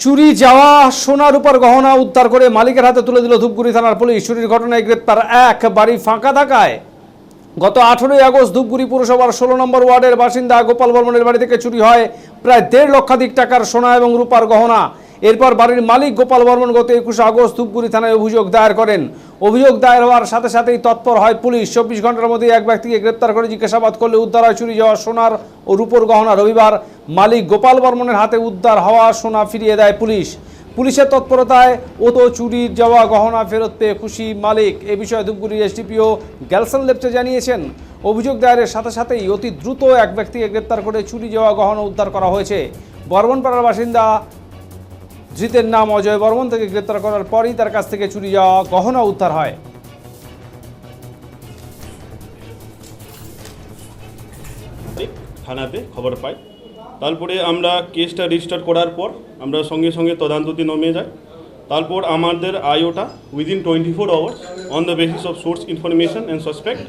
চুরি যাওয়া সোনা রূপার গহনা উদ্ধার করে মালিকের হাতে তুলে দিল ধূপগুড়ি থানার পুলিশ। চুরির ঘটনায় গ্রেপ্তার এক বাড়ি ফাঁকা থাকায় গত আঠেরোই আগস্ট ধূপগুড়ি পুরসভার ষোলো নম্বর ওয়ার্ডের বাসিন্দা গোপাল বর্মনের বাড়ি থেকে চুরি হয় প্রায় দেড় লক্ষাধিক টাকার সোনা এবং রূপার গহনা। এরপর বাড়ির মালিক গোপাল বর্মন গত একুশে আগস্ট ধূপগুড়ি থানায় অভিযোগ দায়ের করেন। অভিযোগ দায়ের হওয়ার সাথে সাথেই তৎপর হয় পুলিশ। চব্বিশ ঘণ্টার মধ্যে এক ব্যক্তিকে গ্রেপ্তার করে জিজ্ঞাসাবাদ করলে উদ্ধার হয় চুরি যাওয়া সোনার ও রূপোর গহনা রবিবার মালিক গোপাল বর্মনের হাতে উদ্ধার হওয়া সোনা ফিরিয়ে দেয় পুলিশ। পুলিশের তৎপরতায় ও তো চুরির যাওয়া গহনা ফেরত পেয়ে খুশি মালিক। এ বিষয়ে ধূপগুড়ি এসডিপিও গ্যালসন লেপচে জানিয়েছেন। অভিযোগ দায়েরের সাথে সাথেই অতি দ্রুত এক ব্যক্তিকে গ্রেপ্তার করে চুরি যাওয়া গহনা উদ্ধার করা হয়েছে। বর্মনপাড়ার বাসিন্দা ধৃতের নাম অজয় বর্মন থেকে গ্রেপ্তার করার পরই তার কাছ থেকে চুরি যাওয়া গহনা উদ্ধার হয়। থানাতে খবর পাই। তারপরে আমরা কেসটা রেজিস্টার করার পর আমরা সঙ্গে সঙ্গে তদন্ততে নেমে যাই। তারপর আমাদের আইওটা within twenty four hours on the basis of source information and suspect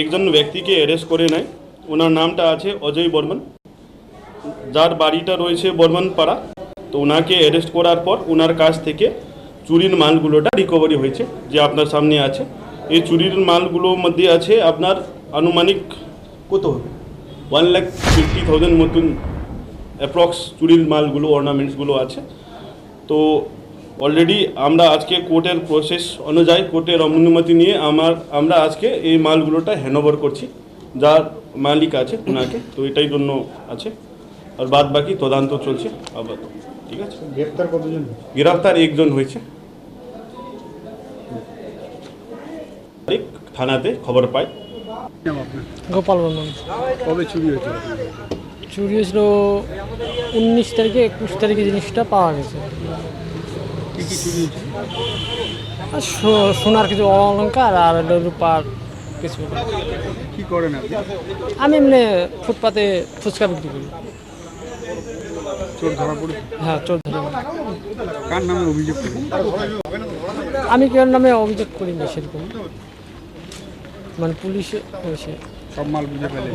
একজন ব্যক্তিকে অ্যারেস্ট করে নেয়। ওনার নামটা আছে অজয় বর্মন। যার বাড়িটা রয়েছে বর্মন পাড়া তো ওনাকে অ্যারেস্ট করার পর ওনার কাছ থেকে চুরির মালগুলোটা রিকভারি হয়েছে, যে আপনার সামনে আছে। এই চুরির মালগুলোর মধ্যে আছে আপনার আনুমানিক কত হবে? ওয়ান লাখ ফিফটি থাউজেন্ড মতন অ্যাপ্রক্স চুরির মালগুলো অর্নামেন্টসগুলো আছে। তো অলরেডি আমরা আজকে কোর্টের প্রসেস অনুযায়ী কোর্টের অনুমতি নিয়ে আমার, আমরা আজকে এই মালগুলোটা হ্যান্ডওভার করছি, যার মালিক আছে ওনাকে তো এটাই জন্য আছে। আর বাদ বাকি তদন্ত চলছে আবার ঠিক আছে? গ্রেপ্তার কতজন? গ্রেফতার একজন হয়েছে। থানাতে খবর পাই। গোপাল বর্মন। কবে চুরি হয়েছে? চুরি হয়েছিল উনিশ তারিখে একুশ তারিখে জিনিসটা পাওয়া গেছে। সোনার কিছু অলঙ্কার আর রূপার কিছু। কি করেন আপনি? আমি এমনি ফুটপাতে ফুচকা বিক্রি করি। চোর ধরা পড়েছে হ্যাঁ চোর ধরা কার নামে অভিযোগ আমি কার নামে অভিযোগ করি না সেরকম? মানে পুলিশে সব মাল বুঝে ফেলে।